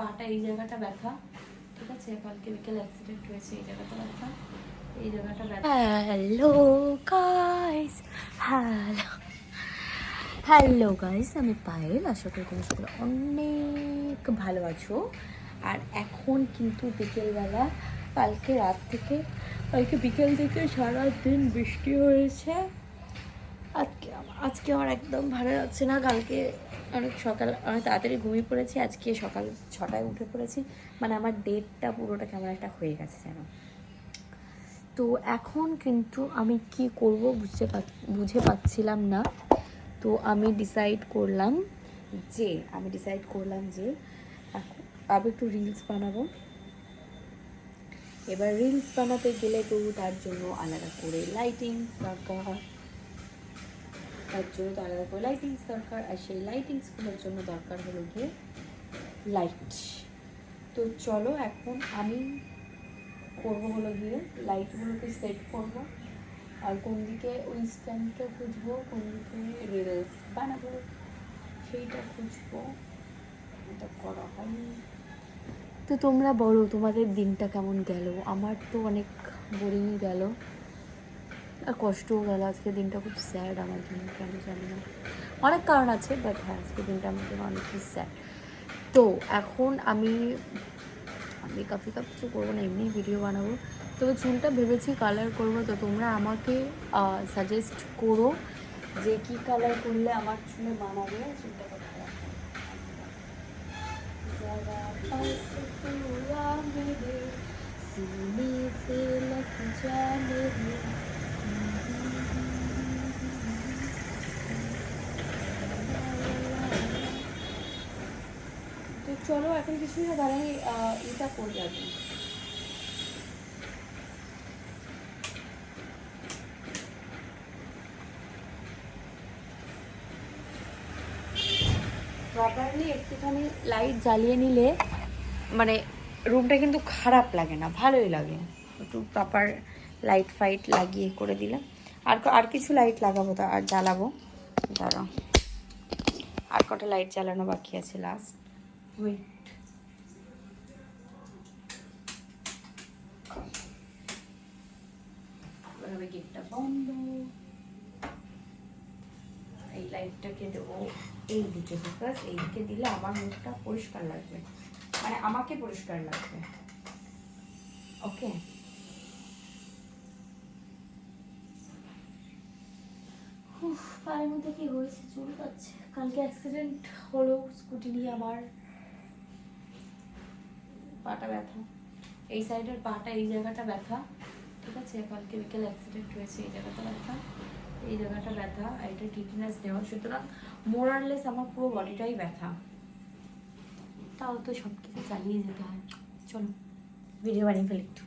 পাটা এই জায়গাটা ব্যথা, ঠিক আছে? কালকে বিকেল অ্যাক্সিডেন্ট হয়েছে, এই জায়গাটা ব্যথা, এই জায়গাটা ব্যথা। Hello guys hello hello guys আমি পায়েল, আশা করি তোমরা সকলে অনেক ভালো আছো। আর এখন কিন্তু বিকেলবেলা, কালকে রাত থেকে, কালকে বিকেল থেকে সারা দিন বৃষ্টি হয়েছে। আজকে আজকে আমার একদম ভালো লাগছে না। কালকে অনেক সকাল অনেক তাড়াতাড়ি ঘুমিয়ে পড়েছি। আজকে সকাল ছটায় উঠে পড়েছি। মানে আমার ডেটটা পুরোটা কেমন একটা হয়ে গেছে যেন। তো এখন কিন্তু আমি কি করব বুঝতে বুঝে পাচ্ছিলাম না। তো আমি ডিসাইড করলাম যে, আমি ডিসাইড করলাম যে আবার একটু রিলস বানাবো। এবার রিলস বানাতে গেলে তো তার জন্য আলাদা করে লাইটিং দরকার। তার জন্য তো আলাদা করে লাইটিংস দরকার, আর সেই লাইটিংসগুলোর জন্য দরকার হলো গিয়ে লাইট তো চলো এখন আমি করব হলো গিয়ে লাইটগুলোকে সেট করব, আর কোন দিকে ওই স্ট্যান্ডটা খুঁজবো, কোন দিকে রিলস বানাবো, সেইটা খুঁজবো। এটা করা হয়নি তো তোমরা বলো, তোমাদের দিনটা কেমন গেল? আমার তো অনেক বোরিংই গেল। আর কষ্টও গেল আজকে দিনটা খুব স্যাড আমার জন্য কেন জানি না অনেক কারণ আছে বাট হ্যাঁ আজকে দিনটা আমার জন্য অনেকই স্যাড তো এখন আমি আমি কাফি কাপ কিছু করবো না এমনি ভিডিও বানাবো তবে চুলটা ভেবেছি কালার করবো তো তোমরা আমাকে সাজেস্ট করো যে কি কালার করলে আমার চুলে মানাবে চুলটা কোথায় রাখবো। जरा पास तू आ मेरे सीने से लग जा मेरे তো চলো, এখন কিছুই না দাঁড়াই এটা করে যাবে প্রপারলি একটুখানি লাইট জ্বালিয়ে নিলে মানে রুমটা কিন্তু খারাপ লাগে না, ভালোই লাগে। একটু প্রপার লাইট ফাইট লাগিয়ে করে দিলাম। আর আর কিছু লাইট লাগাবো আর জ্বালাবো। দাঁড়াও। আর কটা লাইট জ্বালানো বাকি আছে লাস্ট ওয়েট এভাবে গেটটা বন্ধ এই লাইটটাকে দেবো এই দিকে বিকজ এই দিকে দিলে আমার মুখটা পরিষ্কার লাগবে মানে আমাকে পরিষ্কার লাগবে ওকে পায়ের মধ্যে কি হয়েছে? চুল কাচ্ছে কালকে অ্যাক্সিডেন্ট হলো স্কুটি নিয়ে আমার পাটা ব্যথা। এই সাইডের পাটা, এই জায়গাটা ব্যথা, ঠিক আছে? কালকে বিকেল অ্যাক্সিডেন্ট হয়েছে, এই জায়গাটা ব্যথা, এই জায়গাটা ব্যথা, আর এটা টিটিনাস দেওয়া। সুতরাং মোরারলেস আমার পুরো বডিটাই ব্যথা। তাও তো সব কিছু চালিয়ে যেতে হয়। চলো ভিডিও বানিয়ে ফেলি একটু।